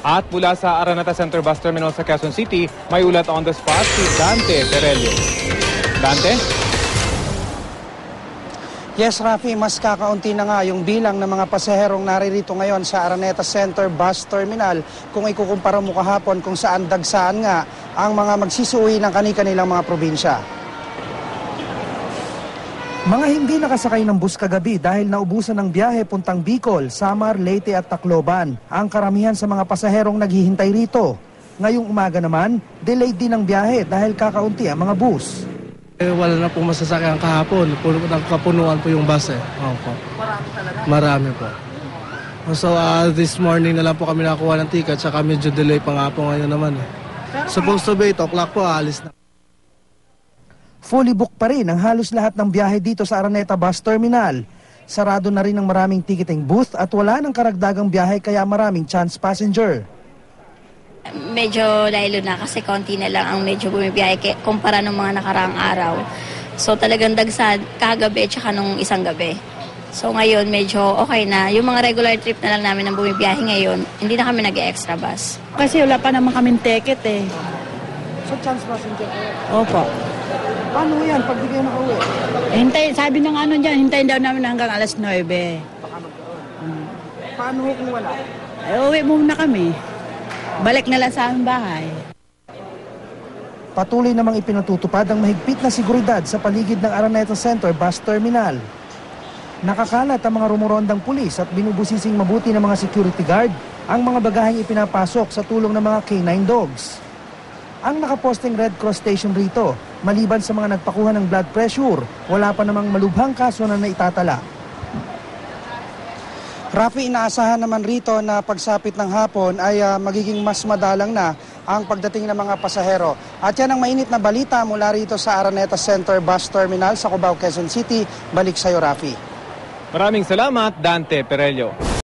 At mula sa Araneta Center Bus Terminal sa Quezon City, may ulat on the spot si Dante Perelio. Dante? Yes, Rafi, mas kakaunti na nga yung bilang ng mga pasaherong naririto ngayon sa Araneta Center Bus Terminal kung ikukumpara mo kahapon kung saan dagsaan nga ang mga magsisuwi ng kani-kanilang mga probinsya. Mga hindi nakasakay ng bus kagabi dahil naubusan ng biyahe puntang Bicol, Samar, Leyte at Tacloban. Ang karamihan sa mga pasaherong naghihintay rito. Ngayong umaga naman, delayed din ang biyahe dahil kakaunti ang mga bus. Eh, wala na pong masasakyan kahapon. Puno ng kapunuan po yung bus eh. Opo. Marami talaga. Marami po. So ah, this morning na lang po kami nakakuha ng ticket saka medyo delay pa nga po ngayon naman eh. Supposed to be 8 o'clock po, alis na. Fully booked pa rin ang halos lahat ng biyahe dito sa Araneta Bus Terminal. Sarado na rin ang maraming ticketing booth at wala ng karagdagang biyahe kaya maraming chance passenger. medyo dahil na kasi konti na lang ang medyo bumibiyahe kumpara nung mga nakaraang araw. So talagang dagsan kagabi tsaka nung isang gabi. So ngayon medyo okay na. Yung mga regular trip na lang namin ang bumibiyahe ngayon, hindi na kami nag-extra bus. Kasi wala pa naman kaming ticket eh. So chance passenger kayo. Opo. Paano yan pag di kayo nakauwi? Eh, Hintay, sabi ng ano dyan, hintayin daw namin hanggang alas 9. Paano ho kung wala? Eh, uwi muna kami. Balik na lang sa aming bahay. Patuloy namang ipinatutupad ang mahigpit na seguridad sa paligid ng Araneta Center Bus Terminal. Nakakalat ang mga rumorondang pulis at binubusising mabuti ng mga security guard ang mga bagaheng ipinapasok sa tulong ng mga canine dogs. Ang nakaposting Red Cross Station rito, maliban sa mga nagpakuha ng blood pressure, wala pa namang malubhang kaso na naitatala. Rafi, inaasahan naman rito na pagsapit ng hapon ay ah, magiging mas madalang na ang pagdating ng mga pasahero. At yan ang mainit na balita mula rito sa Araneta Center Bus Terminal sa Cubao, Quezon City. Balik sa'yo, Rafi. Maraming salamat, Dante Perelio.